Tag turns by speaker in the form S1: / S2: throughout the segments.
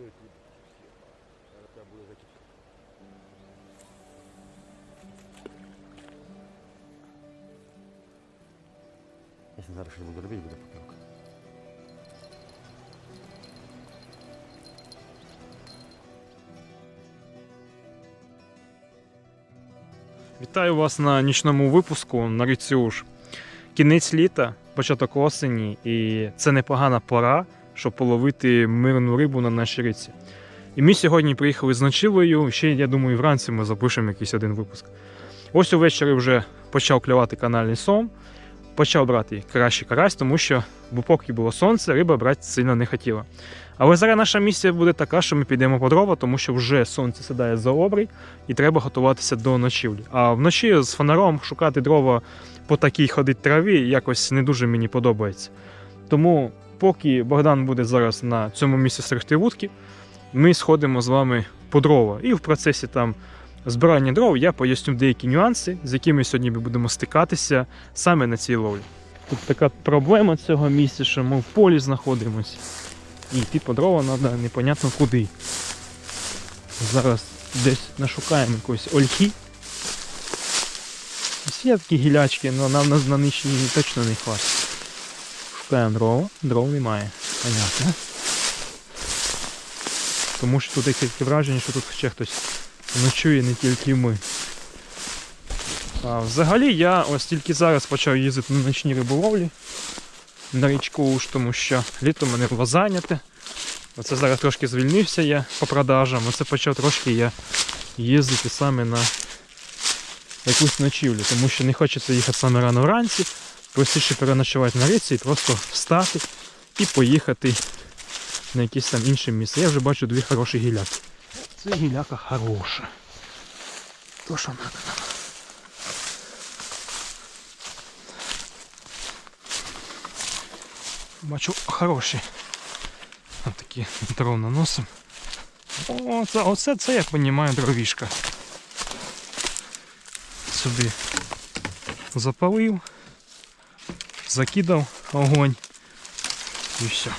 S1: Зараз треба буде закипати. Якщо зараз щось буду робити, буде попілка.
S2: Вітаю вас на нічному випуску на Рицюш. Кінець літа, початок осені, і це непогана пора, щоб половити мирну рибу на нашій ріці. І ми сьогодні приїхали з ночівлею. Ще, я думаю, вранці ми запишемо якийсь один випуск. Ось увечері вже почав клювати канальний сом, почав брати кращий карась, тому що бо поки було сонце, риба брати сильно не хотіла. Але зараз наша місія буде така, що ми підемо по дрова, тому що вже сонце сідає за обрій і треба готуватися до ночівлі. А вночі з фонаром шукати дрова по такій ходить траві якось не дуже мені подобається. Тому, поки Богдан буде зараз на цьому місці стерегти вудки, ми сходимо з вами по дрова. І в процесі там збирання дров я поясню деякі нюанси, з якими сьогодні ми будемо стикатися саме на цій ловлі. Тут така проблема цього місця, що ми в полі знаходимося. І йти по дрова треба непонятно куди. Зараз десь нашукаємо якоїсь ольхи. Ось є такі гілячки, але нам на, на точно не хватить. Шукаємо дрова, дров немає. Понятно. Тому що тут таке враження, що тут ще хтось ночує, не тільки ми. А, взагалі я ось тільки зараз почав їздити на ночні риболовлі на річку Уж, тому що літо мене було зайняте. Оце зараз трошки звільнився я по продажам. Оце почав трошки я їздити саме на якусь ночівлю, тому що не хочеться їхати саме рано вранці, простіше переночувати на річці і просто встати і поїхати на якесь там інше місце. Я вже бачу дві хороші гіляки. Це гіляка хороша. То що надо нам. Бачу хороші. Ось такі дров наносим. О, це, оце це, як понімаю, дровішка. Сюди запалив, закидав огонь і все.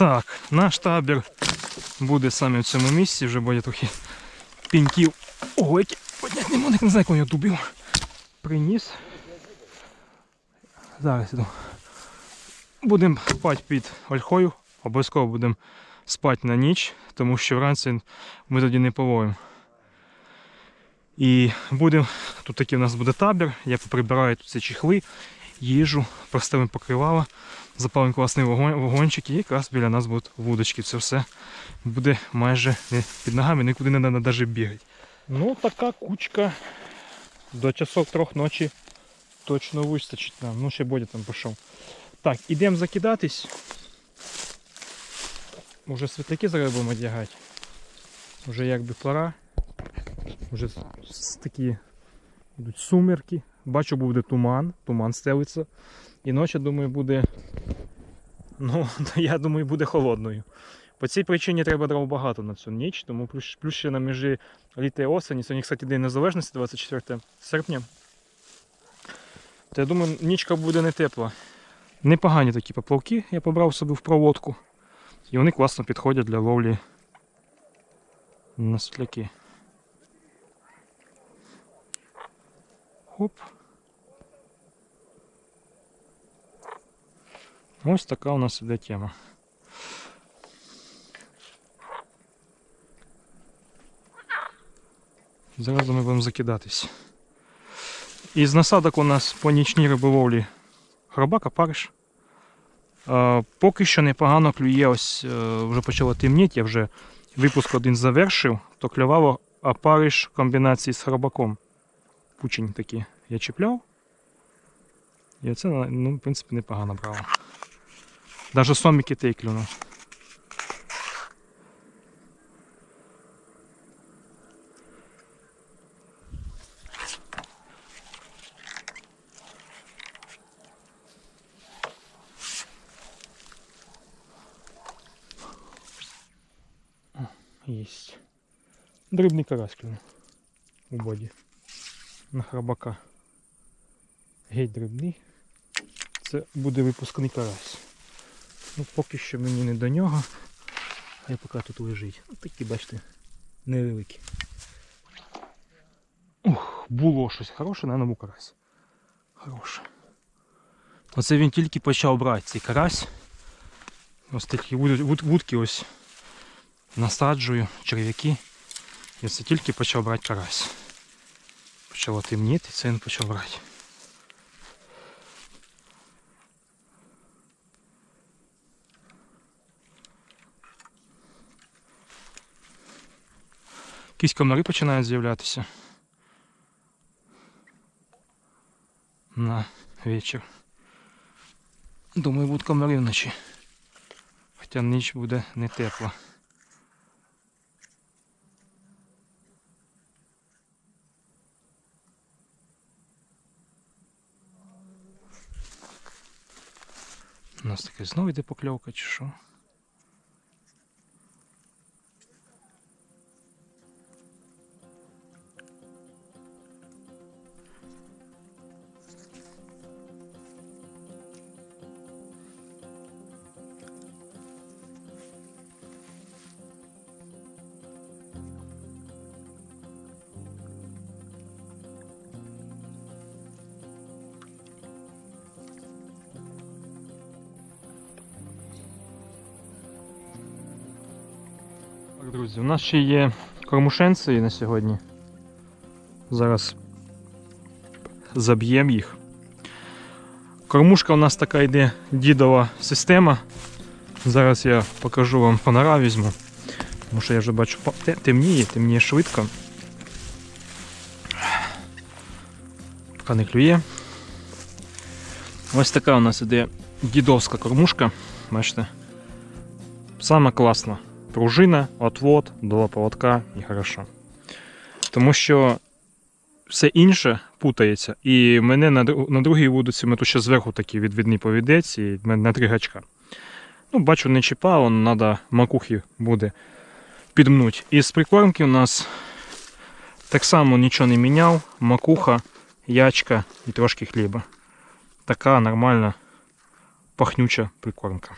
S2: Так, наш табір буде саме в цьому місці, вже буде трохи піньків. Ого, які подняти не не знаю, кого я дубів. Приніс. Зараз іду. Будемо спати під ольхою. Обов'язково будемо спати на ніч, тому що вранці ми тоді не половимо. І будемо, тут такий у нас буде табір, я поприбираю тут ці чехли, їжу, поставимо покривала запалимо класний вогончик і якраз біля нас будуть вудочки. Це все буде майже під ногами, нікуди не треба навіть бігати. Ну, така кучка до часов трьох ночі точно вистачить нам. Ну, ще Бодя там пішов. Так, ідемо закидатись. Уже світляки зараз будемо одягати. Уже якби пора. Уже с- такі йдуть сумерки. Бачу, буде туман, туман стелиться. І ночі, думаю, буде. Ну, я думаю, буде холодною. По цій причині треба дров багато на цю ніч, тому плюс, плюс ще на межі літа і осені. Сьогодні, кстати, День Незалежності, 24 серпня. То я думаю, нічка буде не тепла. Непогані такі поплавки я побрав собі в проводку. І вони класно підходять для ловлі на сутляки. Хоп. Ось така у нас іде тема. Зараз ми будемо закидатись. Із насадок у нас по нічній риболовлі хробак, опариш. Е, поки що непогано клює, ось е, вже почало темніти, я вже випуск один завершив, то клювало опариш в комбінації з хробаком. пучень такі я чіпляв. І оце, ну, в принципі, непогано брало. Навіть соміки тей клюнув. Есть. Дрібний карась клюнув у боді. На храбака. Геть дрібний. Це буде випускний карась. Ну, поки що мені не до нього. Хай поки тут лежить. Ось такі, бачите, невеликі. Ух, було щось хороше, на нову карась. Хороше. Оце він тільки почав брати цей карась. Ось такі вуд- вуд- вудки ось насаджую, черв'яки. І це тільки почав брати карась. Почало темніти, це він почав брати. Якісь комари починають з'являтися. На вечір. Думаю, будуть комари вночі. Хоча ніч буде не тепла. Нас таке знову йде покльовка чи що? Друзі, у нас ще є кормушенці на сьогодні. Зараз заб'ємо їх. Кормушка у нас така йде дідова система. Зараз я покажу вам фонара візьму. Тому що я вже бачу темніє, темніє швидко. Поки не клює. Ось така у нас іде дідовська кормушка. Бачите? Саме класна пружина, отвод, два поводка і хорошо. Тому що все інше путається. І мене на, на другій вудиці ми тут ще зверху такий відвідний повідець і на три гачка. Ну, бачу, не чіпав, треба макухи буде підмнуть. І з прикормки у нас так само нічого не міняв. Макуха, ячка і трошки хліба. Така нормальна пахнюча прикормка.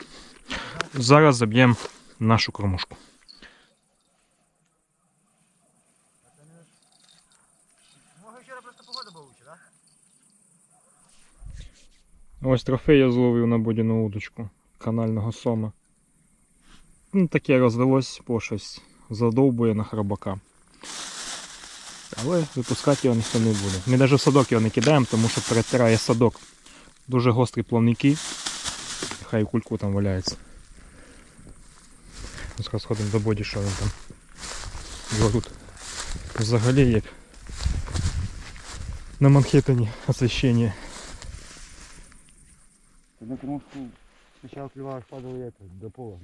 S2: Зараз заб'ємо нашу кормушку. Ось трофей я зловив на бодяну удочку канального сома. Ну, таке роздалось по щось задовбує на храбака. Але випускати його ніхто не буде. Ми навіть в садок його не кидаємо, тому що перетирає садок. Дуже гострі плавники. Хай кульку там валяється. Зараз сходимо до боді, що він там. Його тут взагалі як на Манхеттені освіщення.
S1: Ти на кормушку спочатку клював, падав як до пола.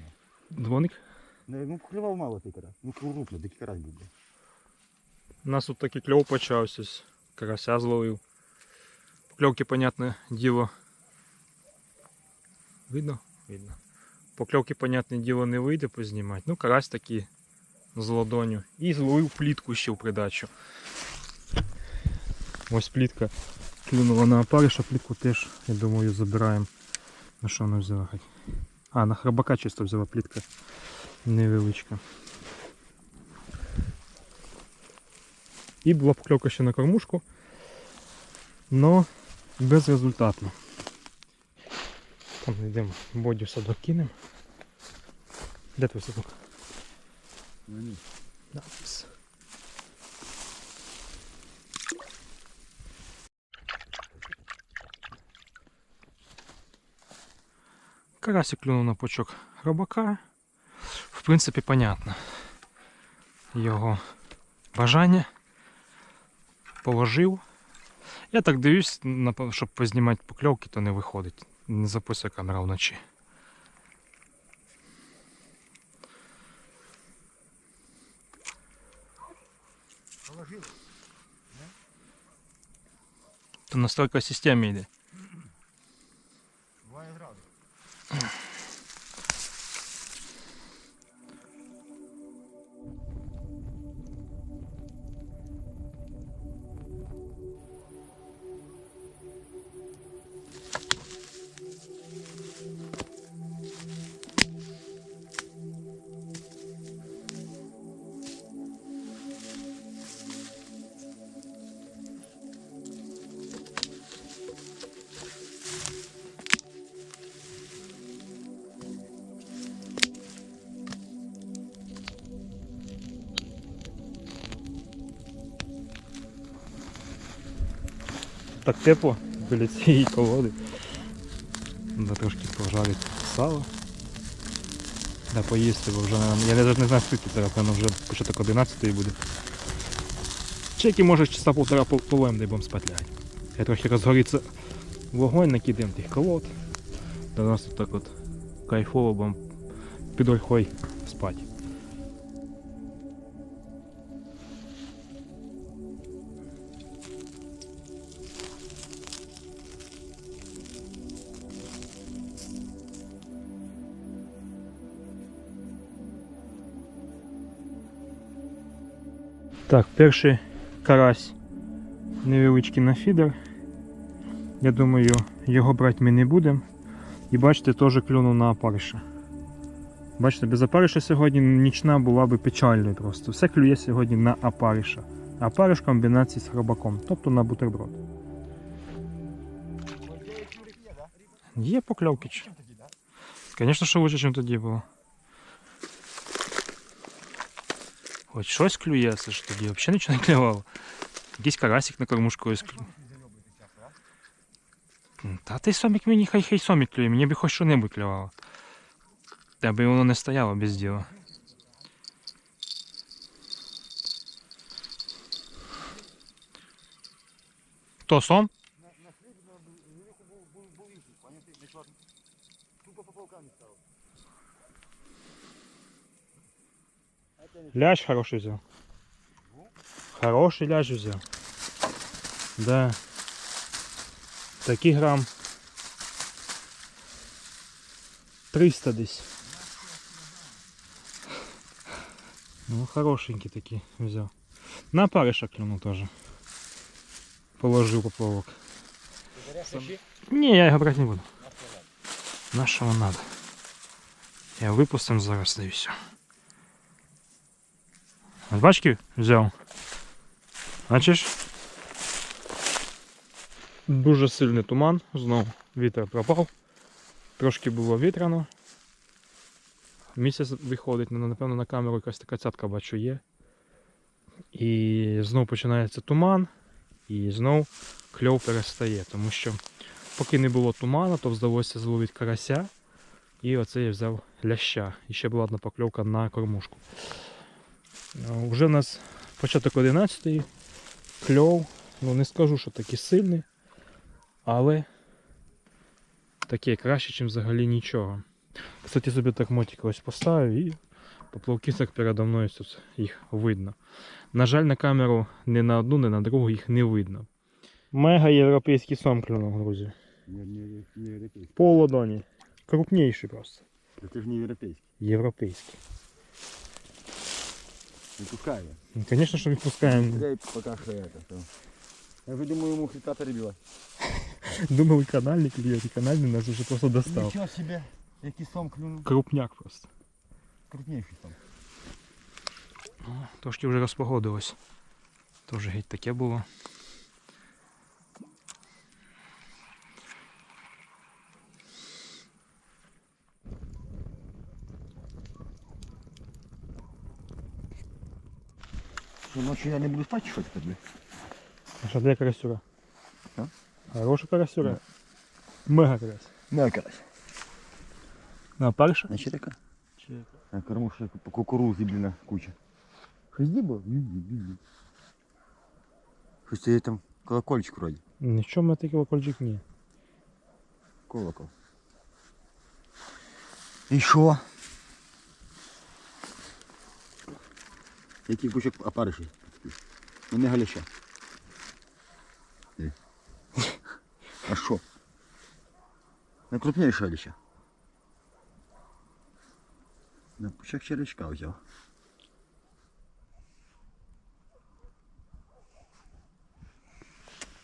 S2: Дзвоник?
S1: Не, ну клював мало ти карась. Ну крупно, дикий карась був. бля.
S2: У нас тут такий кльов почався, з карася зловив. Покльовки, понятне діло. Видно? Видно. Покльовки, понятне діло, не вийде познімати. Ну, карась такий з ладоню. І зловив плітку ще в придачу. Ось плітка клюнула на опариша, плітку теж, я думаю, забираємо. На що вона взяла? хоч? А, на храбака чисто взяла плітка невеличка. І була покльовка ще на кормушку, но безрезультатно. Там йдемо бодю в садок кинемо. Де твій садок?
S1: Ну ні.
S2: Карасик клюнув на пучок рибака. В принципі, понятно. Його бажання. Положив. Я так дивлюсь, щоб познімати покльовки, то не виходить. Не записує камера вночі.
S1: Положив.
S2: То настройка системи йде.
S1: 2 градусів.
S2: Так тепло біля цієї колоди. Треба трошки пожарити сало. Да, поїсти, бо вже я навіть не знаю скільки зараз, певно вже початок 11 буде. Чеки може часа полтора пол- полем, де будемо спати. Я трохи розгориться вогонь, накидаємо тих колод. До нас тут так от кайфово будемо під ольхой спати. Так, перший карась невеличкий на фідер. Я думаю, його брати ми не будемо. І бачите, теж клюнув на опариша. Бачите, без опариша сьогодні нічна була би печальною просто. Все клює сьогодні на опариша. Опариш в комбінації з хробаком, тобто на бутерброд. Є покльовки. Звісно, що лучше, ніж тоді було. Хоч щось клює, це ж тоді взагалі нічого не клювало. Якийсь карасик на кормушку ось клює. М, Та ти сомік мені хай хай сомік клює, мені би хоч що-небудь клювало. Та би воно не стояло без діла. Хто сом? Ляж хороший взял. Хороший ляж взял. Да. Такий грам. 300 десь. Ну, хорошенький такий взяв. На париша клюнув теж. Положив поплавок. Ні, я його брати не буду. На що вам надо? Я випустим зараз да і все. От взяв. Бачиш? Дуже сильний туман, знову вітер пропав. Трошки було вітряно. Місяць виходить, ну, напевно, на камеру якась така цятка бачу є. І знову починається туман, і знов кльов перестає, тому що поки не було туману, то вдалося зловити карася. І оце я взяв ляща. І ще була одна покльовка на кормушку. Е, Вже в нас початок 11 кльов. Ну не скажу, що такий сильний, але таке краще, ніж взагалі нічого. Кстати, собі так мотик ось поставив і поплавки так передо мною тут їх видно. На жаль, на камеру ні на одну, ні на другу їх не видно. Мега європейський сом клюнув, друзі.
S1: Не, не, не.
S2: По ладоні. Крупніший просто.
S1: Это же не европейский.
S2: Європейський.
S1: Не пускай.
S2: Ну, Звісно, що відпускаємо.
S1: Дай пока что это. то. Я же думаю, ему хриката перебила.
S2: Думал, канальник клює, і канальный нас вже просто достав.
S1: Ничего себе. Який сом клюнув.
S2: Крупняк просто.
S1: Крупнейший сом.
S2: Трошки вже розпогодилось. Тоже геть таке було.
S1: Что, ночью я не буду спать, что ли? блядь?
S2: А що для карасюра?
S1: А?
S2: Хороший карасюра. Мега карась.
S1: На, карась.
S2: На перша?
S1: Значит, такая. Я корму, что по кукурузе, блин, куча. Хозди был? Что тебе там колокольчик вроде.
S2: Нічого мене такого кольчик ні.
S1: Колокол. І що? Який кучок опариші? Ну не галяща. А що? Найкрупніше галяща. На пучок червячка взяв.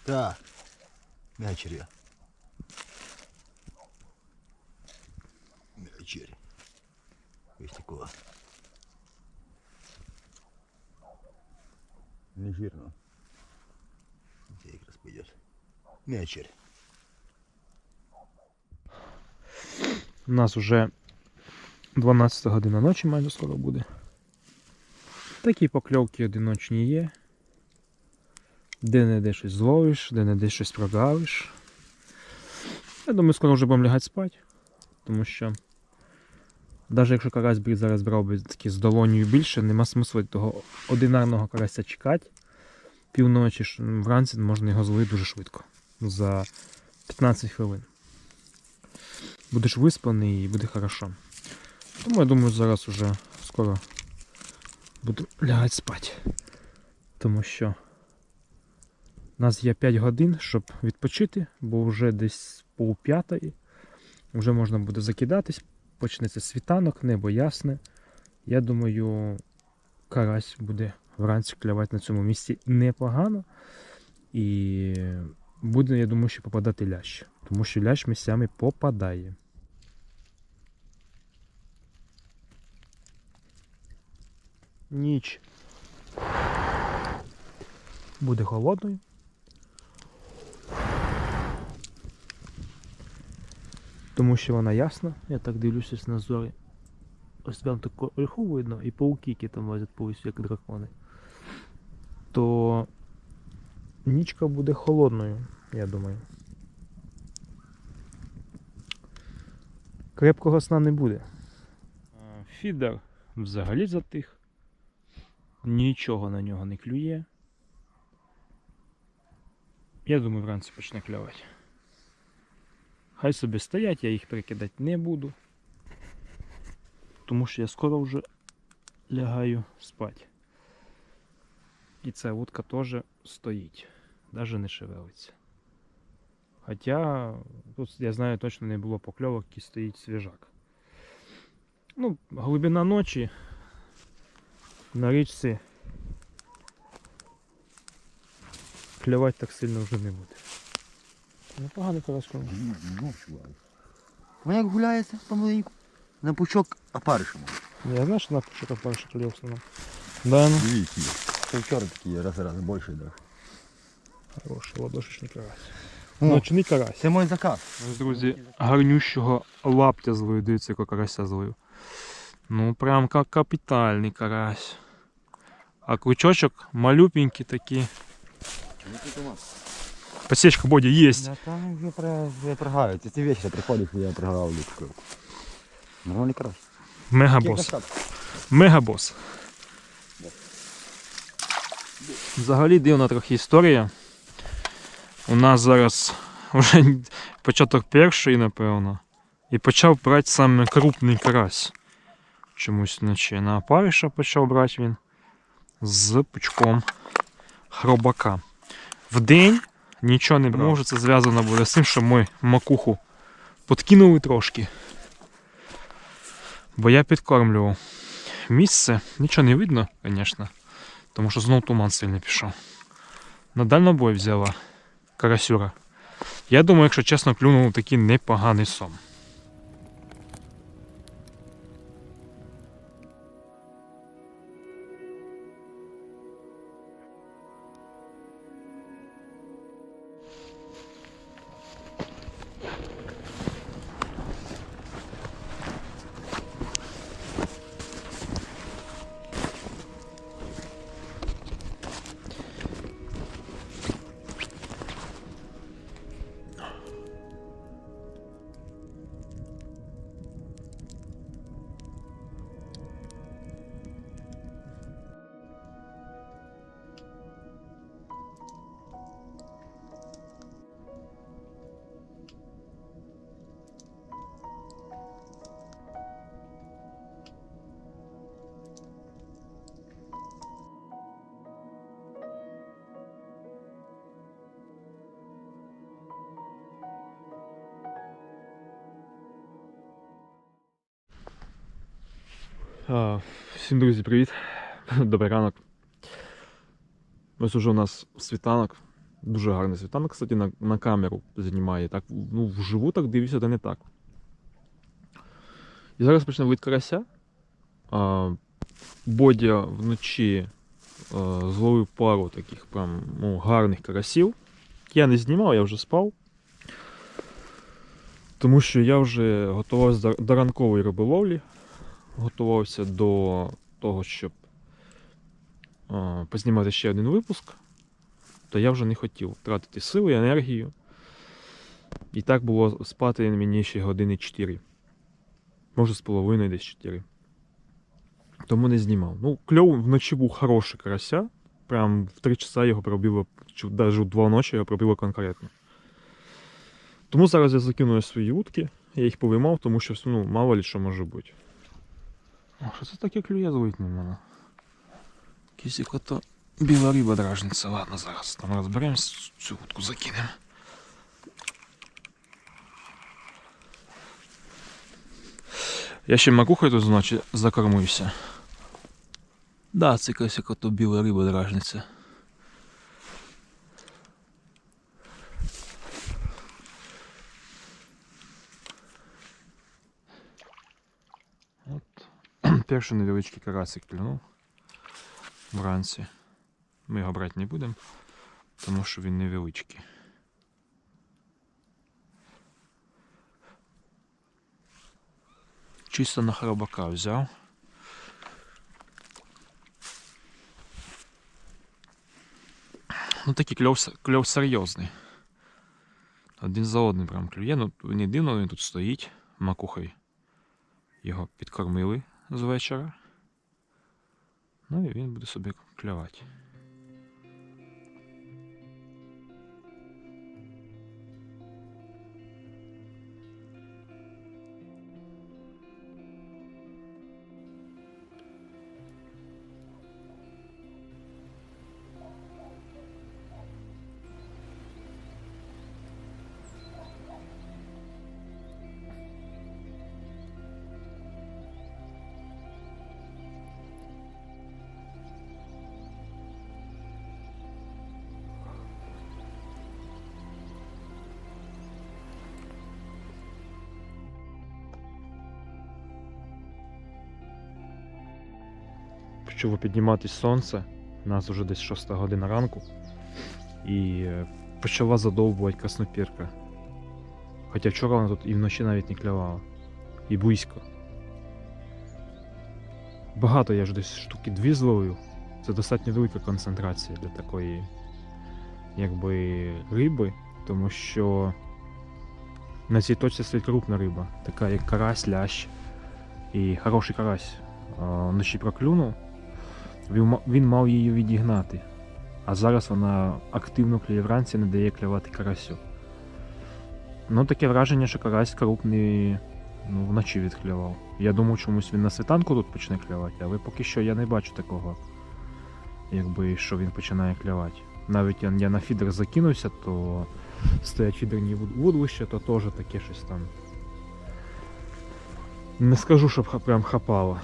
S1: Так. Мячеря. Мячерь. Ось такого. Не жирно. Це якраз пойдет. Мячерь.
S2: У нас вже 12 година ночі майже скоро буде. Такі покльовки одиночні є. де-не-де щось зловиш, де-не-де щось прогавиш. Я думаю, скоро вже будемо лягати спати, тому що навіть якщо карась би зараз брав би такі з долонію більше, нема смислу того одинарного карася чекати півночі, вранці можна його зловити дуже швидко. За 15 хвилин. Будеш виспаний і буде хорошо. Тому я думаю, зараз уже скоро буду лягати спати. Тому що у нас є 5 годин, щоб відпочити, бо вже десь пол п'ятої. Вже можна буде закидатись, почнеться світанок, небо ясне. Я думаю, карась буде вранці клявати на цьому місці непогано. І буде, я думаю, що попадати лящ. Тому що лящ місцями попадає. Ніч буде холодною. Тому що вона ясна, я так дивлюся на зорі. Ось там таку ольху видно і пауки, які там лазять по як дракони. То нічка буде холодною, я думаю. Крепкого сна не буде. Фідер взагалі затих. Нічого на нього не клює. Я думаю, вранці почне клювати. Хай собі стоять, я їх перекидати не буду. Тому що я скоро вже лягаю спати. І ця вудка теж стоїть, навіть не шевелиться. Хоча тут я знаю точно не було покльовок, і стоїть свіжак. Ну, глибина ночі на річці клювати так сильно вже не буде. Непоганий карасько.
S1: Вона як гуляється помаленьку. На пучок опаришемо.
S2: Я знаю, що на початку перше клюв сном. Да, ну.
S1: Дивіться. Це вчора такі раз-раз більше, да.
S2: Хороший ладошечний карась.
S1: О.
S2: Ночний карась.
S1: Це мій заказ.
S2: Ось, друзі, гарнющого лаптя злою, дивіться, якого карася злою. Ну, прям як капітальний карась. А крючочок малюпенький такий. Посечка Бодя есть.
S1: Да там вже про- вже пригають. Ці я пригравлю таку. Нормальний карась.
S2: Мегабос. Мегабос. Взагалі дивна трохи історія. У нас зараз вже початок першої, напевно. І почав брати саме крупний карась. Чомусь вночі. На опариша почав брати він з пучком хробака. Вдень нічого не. Може це зв'язано буде з тим, що ми макуху подкинули трошки. Бо я підкормлював. Місце нічого не видно, звісно, тому що знов туман сильно пішов. На дальнобой взяла карасюра. Я думаю, якщо чесно, клюнув такий непоганий сом. Всім друзі, привіт. Добрий ранок. Ось уже у нас світанок. Дуже гарний світанок, кстати, на, на камеру знімає. Так, ну, вживу так дивлюся, де не так. І зараз почне вид карася. А, Бодя вночі а, зловив пару таких прям ну, гарних карасів. Я не знімав, я вже спав. Тому що я вже готувався до ранкової риболовлі готувався до того, щоб познімати ще один випуск. то я вже не хотів тратити сили, енергію. І так було спати мені ще години 4. Може, з половиною десь 4. Тому не знімав. Ну, кльов вночі був хороший карася. Прям в 3 часа його пробило, чи навіть в 2 ночі його пробило конкретно. Тому зараз я закину свої утки, я їх повиймав, тому що ну, мало ли що може бути. О, що це таке клює звуть на мене? Якісь яка-то біла риба дражниця. Ладно, зараз там розберемось, цю утку закинемо. Я ще макухою тут значить, закормився. Да, це якась яка-то біла риба дражниця. От. Перший невеличкий карасик клюнув вранці. Ми його брати не будемо, тому що він невеличкий. Чисто на хробака взяв. Ну такий кльов, кльов серйозний. Один за одним прям клює. Ну, не дивно, він тут стоїть макухою. Його підкормили з вечора. Ну і він буде собі клювати. Почало підніматись сонце. У нас вже десь 6 година ранку. І е, почала задовбувати краснопірка. Хоча вчора вона тут і вночі навіть не клювала. І близько. Багато я ж десь штуки дві зловив. Це достатньо велика концентрація для такої якби риби, тому що на цій точці стоїть крупна риба, така як карась, лящ. І хороший карась вночі проклюнув. Він, мав її відігнати. А зараз вона активно клює вранці, не дає клювати карасю. Ну, таке враження, що карась крупний ну, вночі відклював. Я думав, чомусь він на світанку тут почне клювати, але поки що я не бачу такого, якби що він починає клювати. Навіть я, на фідер закинувся, то стоять фідерні вуд- вудлища, то теж таке щось там. Не скажу, щоб прям хапало.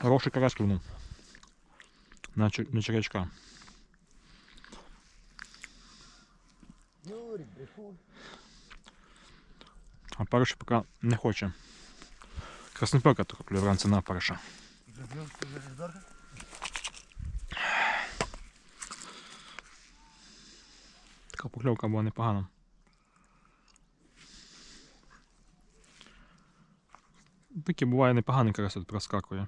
S2: Хороший карась клюнув. На, чер- на червячка. А париш поки не хоче. Красноперка трохи клює вранці на париша. Така покльовка була непогана. Таке буває непоганий карась проскакує.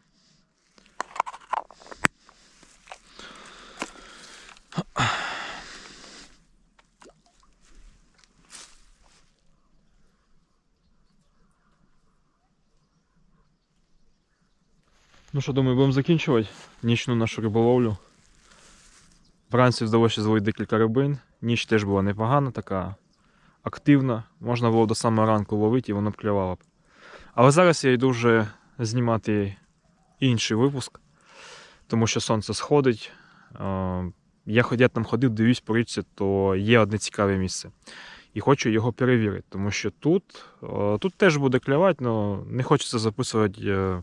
S2: Ну що, думаю, будемо закінчувати нічну нашу риболовлю. Вранці вдалося зловити декілька рибин. Ніч теж була непогана, така активна. Можна було до самого ранку ловити і воно б клювало б. Але зараз я йду вже знімати інший випуск, тому що сонце сходить. Я, я там ходив, дивлюсь по річці, то є одне цікаве місце. І хочу його перевірити, тому що тут, тут теж буде клювати, але не хочеться записувати е,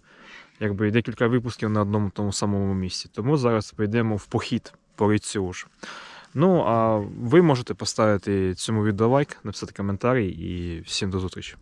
S2: якби декілька випусків на одному тому самому місці. Тому зараз поїдемо в похід по річці Уж. Ну, а ви можете поставити цьому відео лайк, написати коментарі і всім до зустрічі.